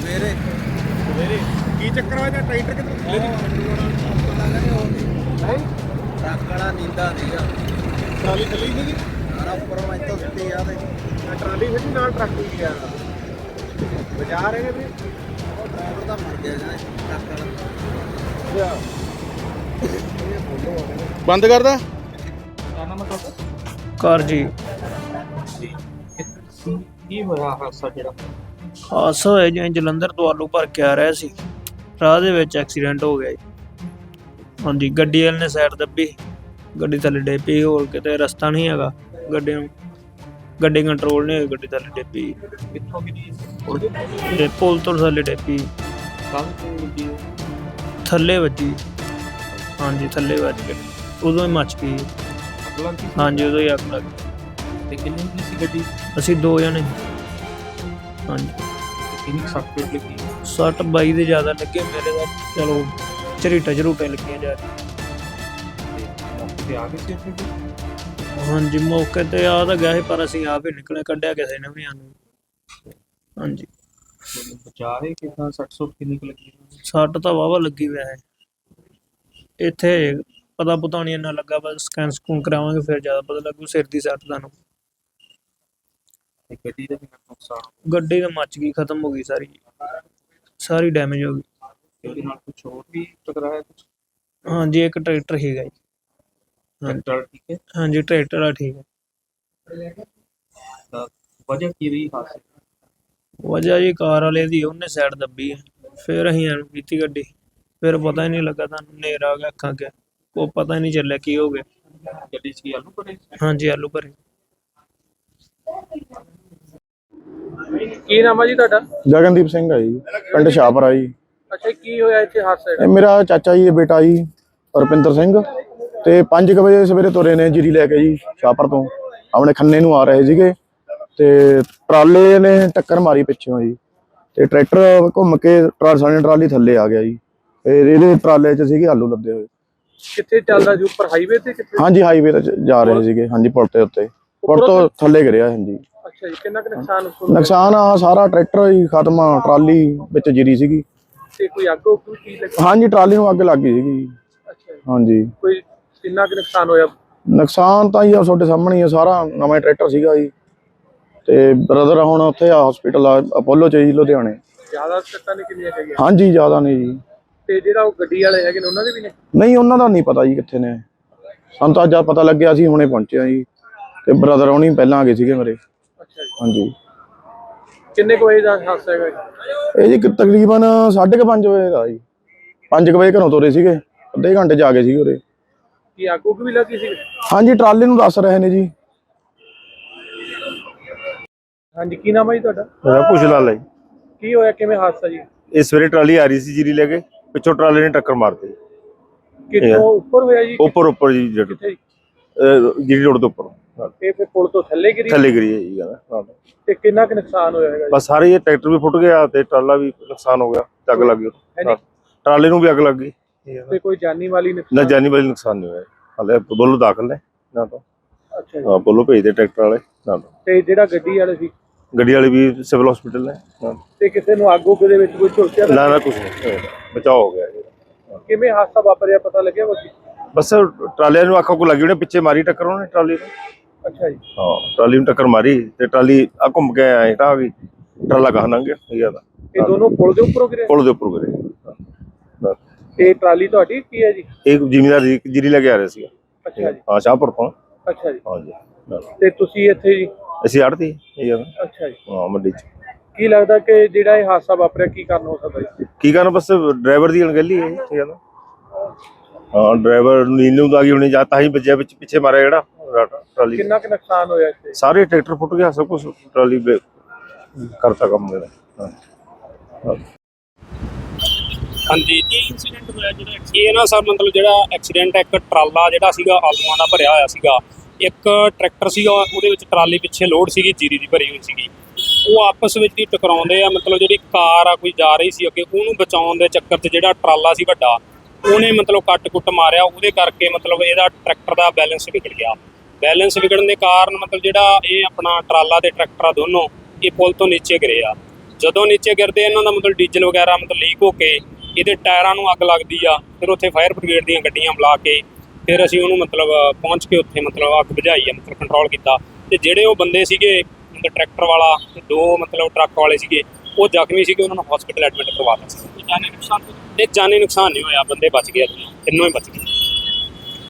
ਸਵੇਰੇ। ਸਵੇਰੇ? ਕੀ ਚੱਕਰ ਹੋਇਆ ਜਾਂ ਟਰੈਕਟਰ ਕਿੱਧਰ ਥੱਲੇ ਦੀ ਹੈ। ਟਰੱਕ ਵਾਲਾ ਨੀਂਦਾ ਸੀਗਾ। ਟਰਾਲੀ ਥੱਲੇ ਹੀ ਸੀਗੀ ਸਾਰਾ ਉੱਪਰੋਂ ਇੱਥੋਂ ਸੁੱਤੇ ਆ ਤੇ। ਟਰਾਲੀ ਫਿਰ ਨਾਲ ਟਰੱਕ ਵੀ ਗਿਆ ਬਾਜ਼ਾਰ ਹੈਗੇ ਵੀ ਉਹ ਡਰਾਈਵਰ ਤਾਂ ਮਰ ਗਿਆ ਜਾਂ ਟਰੱਕ ਵਾਲਾ। ਬੰਦ ਕਰਦਾ। ਕਰ ਜੀ। ਕੀ ਹੋਇਆ ਹਾਦਸਾ ਜਿਹੜਾ? ਹਾਦਸਾ ਹੋਇਆ ਜਿਵੇਂ ਜਲੰਧਰ ਤੋਂ ਆਲੂ ਭਰ ਕੇ ਆ ਰਿਹਾ ਸੀ। ਰਾਹ ਦੇ ਵਿੱਚ ਐਕਸੀਡੈਂਟ ਹੋ ਗਿਆ ਜੀ। ਹਾਂਜੀ ਗੱਡੀ ਵਾਲੇ ਨੇ ਸਾਈਡ ਦੱਬੀ। ਗੱਡੀ ਥੱਲੇ ਡੇਪੀ ਹੋਰ ਕਿਤੇ ਰਸਤਾ ਨਹੀਂ ਹੈਗਾ। ਗੱਡੀ ਨੂੰ ਗੱਡੀ ਕੰਟਰੋਲ ਨਹੀਂ ਹੋਈ ਗੱਡੀ ਥੱਲੇ ਡੇਪੀ ਕਿੱਥੋਂ ਕਿਦੀ ਤੇ ਪੁਲ ਤੋਂ ਥੱਲੇ ਡੇਪੀ ਥੱਲੇ ਵੱਜੀ। ਹਾਂਜੀ ਥੱਲੇ ਵੱਜ ਕੇ ਉਦੋਂ ਹੀ ਮੱਚ ਗਈ। ਹਾਂਜੀ ਉਦੋਂ ਹੀ ਅੱਗ ਲੱਗ ਗਈ। ਤੇ ਕਿੰਨੀ ਦੀ ਸੀ ਗੱਡੀ? ਅਸੀਂ ਦੋ ਜਣੇ। ਹਾਂਜੀ। ਕਿੰਨੀ ਸੱਟ ਪੇਟ ਲੱਗੀ। ਸੱਟ ਬਾਈ ਦੇ ਜ਼ਿਆਦਾ ਲੱਗੇ ਮੇਰੇ ਦਾ ਚਲੋ ਝਰੀਟਾ ਝਰੂਟੇ ਲੱਗੀਆਂ ਜਾ ਤੇ ਆ ਗਏ ਸੀ ਇੱਥੇ ਕੋਈ? ਹਾਂਜੀ ਮੌਕੇ ਤੇ ਆ ਤਾਂ ਗਿਆ ਸੀ ਪਰ ਅਸੀਂ ਆਪ ਹੀ ਨਿਕਲੇ ਕੱਢਿਆ ਕਿਸੇ ਨੇ ਵੀ ਸਾਨੂੰ। ਹਾਂਜੀ। ਤੁਹਾਨੂੰ ਬਚਾ ਰਹੇ ਕਿਦਾਂ? ਸੱਟ ਸੁੱਟ ਕਿੰਨੀ ਕੁ ਲੱਗੀ? ਸੱਟ ਤਾਂ ਵਾਵਾ ਲੱਗੀ ਹੈ ਇੱਥੇ ਪਤਾ ਪਤਾ ਨਹੀਂ ਇੰਨਾ ਲੱਗਾ ਬਸ ਸਕੈਨ ਸਕੂਨ ਕਰਾਵਾਂਗੇ ਫਿਰ ਜ਼ਿਆਦਾ ਪਤਾ ਲੱਗੂ ਸਿਰ ਦੀ ਸੱਟ ਤੁਹਾਨੂੰ ਤੇ ਗੱਡੀ ਦਾ ਕਿੰਨਾ ਕੁ ਨੁਕਸਾਨ ਹੋਇਆ? ਗੱਡੀ ਤਾਂ ਮੱਚ ਗਈ ਖਤਮ ਹੋ ਗਈ ਸਾਰੀ। ਸਾਰੀ ਡੈਮੇਜ ਹੋ ਗਈ। ਤੇ ਉਹਦੇ ਨਾਲ ਕੁਝ ਹੋਰ ਵੀ ਟਕਰਾਇਆ ਕੁਝ ਹਾਂਜੀ ਇੱਕ ਟਰੈਕਟਰ ਹੀਗਾ ਜੀ। ਹਾਂਜੀ। ਟਰੈਕਟਰ ਠੀਕ ਹੈ। ਹਾਂਜੀ ਟਰੈਕਟਰ ਆ ਠੀਕ ਹੈ। ਤਾਂ ਵਜ੍ਹਾ ਕੀ ਰਹੀ ਹਾਦਸੇ ਦੀ? ਵਜ੍ਹਾ ਜੀ ਕਾਰ ਵਾਲੇ ਦੀ ਉਹਨੇ ਸਾਈਡ ਦੱਬੀ ਹੈ। ਫਿਰ ਅਸੀਂ ਐਨੂੰ ਕੀਤੀ ਗੱਡੀ। ਫਿਰ ਪਤਾ ਹੀ ਨਹੀਂ ਲੱਗਾ ਤੁਹਾਨੂੰ ਹਨੇਰ ਆ ਗਿਆ ਅੱਖਾਂ ਕੇ ਉਹ ਪਤਾ ਹੀ ਨਹੀਂ ਚੱਲਿਆ ਕੀ ਹੋ ਗਿਆ। ਗੱਡੀ 'ਚ ਕੀ ਆਲੂ ਭਰੇ ਸੀ? ਹਾਂਜੀ ਆਲੂ ਭਰੇ। ਕੀ ਨਾਮ ਆ ਜੀ ਤੁਹਾਡਾ? ਗਗਨਦੀਪ ਸਿੰਘ ਆ ਜੀ ਪਿੰਡ ਸ਼ਾਹਪੁਰਾ ਜੀ। ਅੱਛਾ ਕੀ ਹੋਇਆ ਇੱਥੇ ਹਾਦਸਾ ਇਹ ਮੇਰਾ ਚਾਚਾ ਜੀ ਦਾ ਬੇਟਾ ਜੀ ਰੁਪਿੰਦਰ ਸਿੰਘ। ਤੇ 5 ਵਜੇ ਸਵੇਰੇ ਤੁਰੇ ਨੇ ਜੀਰੀ ਲੈ ਕੇ ਜੀ ਸ਼ਾਹਪੁਰ ਤੋਂ। ਆਪਣੇ ਖੰਨੇ ਨੂੰ ਆ ਰਹੇ ਸੀਗੇ। ਤੇ ਟਰਾਲੇ ਨੇ ਟੱਕਰ ਮਾਰੀ ਪਿੱਛੋਂ ਜੀ। ਤੇ ਟਰੈਕਟਰ ਘੁੰਮ ਕੇ ਟਰਾਲ ਟਰਾਲੀ ਥੱਲੇ ਆ ਗਿਆ ਜੀ। ਇਹਦੇ ਟਰਾਲੇ 'ਚ ਸੀਗੇ ਆਲੂ ਲੱਦੇ ਹੋਏ। ਕਿੱਥੇ ਚੱਲਦਾ ਜੀ ਉੱਪਰ ਹਾਈਵੇ ਤੇ ਕਿੱਥੇ? ਹਾਂਜੀ ਹਾਈਵੇ ਤੇ ਜਾ ਰਹੇ ਸੀਗੇ। ਹਾਂਜੀ ਪੁਲ ਤੇ ਉੱਤੇ। ਪੁਲ ਤੋਂ ਥੱਲੇ ਗਿਰਿਆ ਹਾਂਜੀ। ਅੱਛਾ ਜੀ ਕਿੰਨਾ ਕੁ ਨੁਕਸਾਨ ਹੋਇਆ? ਨੁਕਸਾਨ ਆ ਸਾਰਾ ਟਰੈਕਟਰ ਹੀ ਖਤਮ ਆ ਟਰਾਲੀ ਵਿੱਚ ਜੀਰੀ ਸੀਗੀ। ਤੇ ਕੋਈ ਅੱਗ ਉੱਗ ਵੀ ਕੀ ਲੱਗੀ? ਹਾਂਜੀ ਟਰਾਲੀ ਨੂੰ ਅੱਗ ਲੱਗ ਗਈ ਸੀਗੀ। ਜੀ। ਅੱਛਾ ਜੀ। ਹਾਂਜੀ। ਕੋਈ ਕਿੰਨਾ ਕੁ ਨੁਕਸਾਨ ਹੋਇਆ? ਨੁਕਸਾਨ ਤਾਂ ਜੀ ਆ ਤੁਹਾਡੇ ਸਾਹਮਣੇ ਹੀ ਆ ਸਾਰਾ ਨਵਾਂ ਟਰੈਕਟਰ ਸੀਗਾ ਜੀ। ਤੇ ਬ੍ਰਦਰ ਹੁਣ ਉੱਥੇ ਆ ਹਸਪੀਟਲ ਆ ਅਪੋਲੋ ਚ ਜੀ ਲੁਧਿਆਣੇ। ਜ਼ਿਆਦਾ ਸੱਟਾਂ ਨੇ ਕਿੰਨੀਆਂ ਹੈਗੀਆਂ? ਹਾਂਜੀ ਜ਼ਿਆਦਾ ਨਹੀਂ ਜੀ। ਤੇ ਜਿਹੜਾ ਉਹ ਗੱਡੀ ਵਾਲੇ ਹੈਗੇ ਨੇ ਉਹਨਾਂ ਦੇ ਵੀ ਨੇ? ਨਹੀਂ ਉਹਨਾਂ ਦਾ ਨਹੀਂ ਪਤਾ ਜੀ ਕਿੱਥੇ ਨੇ। ਸਾਨੂੰ ਤਾਂ ਜਦ ਪਤਾ ਲੱਗਿਆ ਸੀ ਹੁਣੇ ਪਹੁੰਚੇ ਆ ਜੀ। ਤੇ ਬ੍ਰਦਰ ਹੋਣੀ ਪਹਿਲਾਂ ਆ ਗਏ ਸੀਗੇ ਮੇਰੇ। ਹਾਂਜੀ। ਕਿੰਨੇ ਕੁ ਵਜੇ ਦਾ ਹਾਦਸਾ ਹੈਗਾ ਜੀ? ਇਹ ਜੀ ਕਿ ਤਕਰੀਬਨ 5:30 ਵਜੇ ਦਾ ਜੀ। 5 ਵਜੇ ਘਰੋਂ ਤੁਰੇ ਸੀਗੇ। ਅੱਧੇ ਘੰਟੇ ਜਾ ਗਏ ਸੀਗੇ ਉਰੇ। ਕੀ ਅੱਗ ਉੱਗ ਵੀ ਲੱਗੀ ਸੀ ਹਾਂਜੀ ਟਰਾਲੇ ਨੂੰ ਦੱਸ ਰਹੇ ਨੇ ਜੀ। ਹਾਂਜੀ ਕੀ ਨਾਮ ਹੈ ਜੀ ਤੁਹਾਡਾ? ਮੇਰਾ ਪੁੱਛ ਲਾ ਲਈ ਕੀ ਹੋਇਆ? ਕਿਵੇਂ ਹਾਦਸਾ ਜੀ? ਇਹ ਸਵੇਰੇ ਟਰਾਲੀ ਆ ਰਹੀ ਸੀ ਜੀਰੀ ਲੈ ਕੇ। ਪਿੱਛੋਂ ਟਰਾਲੇ ਨੇ ਟੱਕਰ ਮਾਰਤੀ। ਕਿੱਥੋਂ? ਉੱਪਰ ਹੋਇਆ ਜੀ? ਉੱਪਰ ਉੱਪਰ ਜੀ ਜੱਟ। ਕਿੱਥੇ ਜੀ? ਜੀਰੀ ਰੋਡ ਦੇ ਉੱਪਰ। ਇਹ ਫਿਰ ਪੁਲ ਤੋਂ ਥੱਲੇ ਗਿਰੀ ਥੱਲੇ ਗਰੀ ਹੈ ਜੀ ਕਹਿੰਦਾ ਤੇ ਕਿੰਨਾ ਕੁ ਨੁਕਸਾਨ ਹੋਇਆ ਹੈਗਾ ਜੀ? ਬਸ ਸਾਰੇ ਇਹ ਟਰੈਕਟਰ ਵੀ ਫੁੱਟ ਗਿਆ ਤੇ ਟਰਾਲਾ ਵੀ ਨੁਕਸਾਨ ਹੋ ਗਿਆ ਤੇ ਅੱਗ ਲੱਗ ਗਈ ਨੀ? ਟਰਾਲੇ ਨੂੰ ਵੀ ਅੱਗ ਲੱਗ ਗਈ। ਤੇ ਕੋਈ ਜਾਨੀ ਵਾਲੀ ਨਾ ਨੁਕਸਾਨ? ਜਾਨੀ ਵਾਲੀ ਨੁਕਸਾਨ ਨਹੀਂ ਹੋਇਆ। ਹਾਲੇ ਬੋਲੋ ਦਾਖਲ ਨੇ ਨਾ ਤਾਂ। ਅੱਛਾ ਜੀ। ਹਾਂ ਬੋਲੋ ਭੇਜਦੇ ਟਰੈਕਟਰ ਵਾਲੇ ਨਾ ਤਾਂ। ਤੇ ਜਿਹੜਾ ਗੱਡੀ ਵਾਲੇ ਸੀ? ਗੱਡੀ ਵਾਲੇ ਵੀ ਸਿਵਲ ਹਸਪੀਟਲ ਨੇ ਨਾ ਤੇ ਕਿਸੇ ਨੂੰ ਉੱਗ ਦੇ ਵਿੱਚ ਕੋਈ ਝੁਲਸਿਆ ਤਾਂ ਨਾ ਨਾ ਕੁਝ ਨਹੀਂ। ਬਚਾਅ ਹੋ ਗਿਆ। ਕਿਵੇਂ ਹਾਦਸਾ ਵਾਪਰਿਆ ਪਤਾ ਲੱਗਿਆ ਬਾਕੀ ਬਸ ਟਰਾਲੇ ਨੂੰ ਅੱਖਾਂ ਕੋ ਲੱਗੀ ਉਹਨੇ ਪਿੱਛੇ ਮਾਰੀ ਟੱਕਰ ਉਹਨੇ ਟਰਾਲੀ ਨੂੰ। ਅੱਛਾ ਜੀ। ਹਾਂ ਟਰਾਲੀ ਨੂੰ ਟੱਕਰ ਮਾਰੀ ਤੇ ਟਰਾਲੀ ਆ ਘੁੰਮ ਕੇ ਆਏ ਤਾਂ ਆ ਗਈ ਟਰਾਲਾ ਕਹਾਂ ਲੰਘ ਗਿਆ ਇਹ ਆਦਾ ਇਹ ਦੋਨੋਂ ਪੁਲ ਦੇ ਉੱਪਰੋਂ ਗਿਰੇ? ਪੁਲ ਦੇ ਉੱਪਰ ਗਏ ਹਾਂ। ਤੇ ਟਰਾਲੀ ਤੁਹਾਡੀ ਕੀ ਹੈ ਜੀ? ਇਹ ਜ਼ਿਮੀਦਾਰ ਜੀ ਜੀਰੀ ਲੈ ਕੇ ਆ ਰਹੇ ਸੀ ਅੱਛਾ ਜੀ। ਹਾਂ ਸ਼ਾਹਪੁਰ ਤੋਂ। ਅੱਛਾ ਜੀ। ਹਾਂ ਜੀ ਹਾਂ। ਤੇ ਤੁਸੀਂ ਇੱਥੇ ਜੀ? ਅਸੀਂ ਆੜਤੀ ਇਹ ਅੱਛਾ ਜੀ। ਹਾਂ ਮੰਡੀ ਚ। ਕੀ ਲੱਗਦਾ ਕਿ ਜਿਹੜਾ ਇਹ ਹਾਦਸਾ ਵਾਪਰਿਆ ਕੀ ਕਾਰਨ ਹੋ ਸਕਦਾ ਜੀ? ਕੀ ਕਰਨ? ਬਸ ਡਰਾਈਵਰ ਦੀ ਅਣਗਹਿਲੀ ਹੈ ਇਹ ਆਦਾ ਹਾਂ ਡਰਾਈਵਰ ਨੀਂਦ ਨੂੰ ਆ ਗਈ ਹੁਣੇ ਜਾਂ ਤਾਂ ਹੀ ਵੱਜਿਆ ਵਿੱਚ ਪਿੱਛੇ ਮਾਰਿਆ ਜਿਹੜਾ। ਟਰਾਲੀ। ਕਿੰਨਾ ਕੁ ਨੁਕਸਾਨ ਹੋਇਆ ਇੱਥੇ? ਸਾਰੇ ਟਰੈਕਟਰ ਫੁੱਟ ਗਿਆ ਸਭ ਕੁਝ ਟਰਾਲੀ ਬੇ- ਕਰਤਾ ਕੰਮ ਮੇਰਾ। ਹਾਂ। ਹਾਂ ਹਾਂਜੀ ਕੀ ਇਨਸੀਡੈਂਟ ਹੋਇਆ ਜਿਹੜਾ ਇਹ ਨਾ ਸਰ ਮਤਲਬ ਜਿਹੜਾ ਐਕਸੀਡੈਂਟ ਇੱਕ ਟਰਾਲਾ ਜਿਹੜਾ ਸੀਗਾ ਆਲੂਆਂ ਦਾ ਭਰਿਆ ਹੋਇਆ ਸੀਗਾ। ਇੱਕ ਟਰੈਕਟਰ ਸੀਗਾ ਉਹਦੇ ਵਿੱਚ ਟਰਾਲੀ ਪਿੱਛੇ ਲੋਡ ਸੀਗੀ ਜੀਰੀ ਦੀ ਭਰੀ ਹੋਈ ਸੀਗੀ। ਉਹ ਆਪਸ ਵਿੱਚ ਹੀ ਟਕਰਾਉਂਦੇ ਆ ਮਤਲਬ ਜਿਹੜੀ ਕਾਰ ਆ ਕੋਈ ਜਾ ਰਹੀ ਸੀ ਅੱਗੇ ਉਹਨੂੰ ਬਚਾਉਣ ਦੇ ਚੱਕਰ 'ਚ ਜਿਹੜਾ ਟਰਾਲਾ ਸੀ ਵੱਡਾ ਉਹਨੇ ਮਤਲਬ ਕੱਟ-ਕੁੱਟ ਮਾਰਿਆ ਉਹਦੇ ਕਰਕੇ ਮਤਲਬ ਇਹਦਾ ਟਰੈਕਟਰ ਦਾ ਬੈਲੈਂਸ ਵਿਗੜ ਗਿਆ। ਬੈਲੈਂਸ ਵਿਗੜਨ ਦੇ ਕਾਰਨ ਮਤਲਬ ਜਿਹੜਾ ਇਹ ਆਪਣਾ ਟਰਾਲਾ ਤੇ ਟਰੈਕਟਰ ਆ ਦੋਨੋਂ ਇਹ ਪੁਲ ਤੋਂ ਨੀਚੇ ਗਿਰੇ ਆ। ਜਦੋਂ ਨੀਚੇ ਗਿਰਦੇ ਇਹਨਾਂ ਦਾ ਮਤਲਬ ਡੀਜ਼ਲ ਵਗੈਰਾ ਮਤਲਬ ਲੀਕ ਹੋ ਕੇ ਇਹਦੇ ਟਾਇਰਾਂ ਨੂੰ ਅੱਗ ਲੱਗਦੀ ਆ ਫਿਰ ਉੱਥੇ ਫਾਇਰ ਬ੍ਰਿਗੇਡ ਦੀਆਂ ਗੱਡੀਆਂ ਬੁਲਾ ਕੇ ਫਿਰ ਅਸੀਂ ਉਹਨੂੰ ਮਤਲਬ ਪਹੁੰਚ ਕੇ ਉੱਥੇ ਮਤਲਬ ਅੱਗ ਬੁਝਾਈ ਆ ਮਤਲਬ ਕੰਟਰੋਲ ਕੀਤਾ। ਤੇ ਜਿਹੜੇ ਉਹ ਬੰਦੇ ਸੀਗੇ ਮਤਲਬ ਟਰੈਕਟਰ ਵਾਲਾ ਤੇ ਦੋ ਮਤਲਬ ਟਰੱਕ ਵਾਲੇ ਸੀਗੇ ਉਹ ਜ਼ਖਮੀ ਸੀਗੇ ਉਹਨਾਂ ਨੂੰ ਹਸਪੀਟਲ ਐਡਮਿਟ ਕਰਵਾਤਾ ਸੀ ਜਾਨੀ ਨੁਕਸਾਨ ਇਹ ਜਾਨੀ ਨੁਕਸਾਨ ਨਹੀਂ ਹੋਇਆ ਬੰਦੇ ਬਚ ਗਏ ਤਿੰਨੋਂ ਹੀ ਬਚ ਗਏ।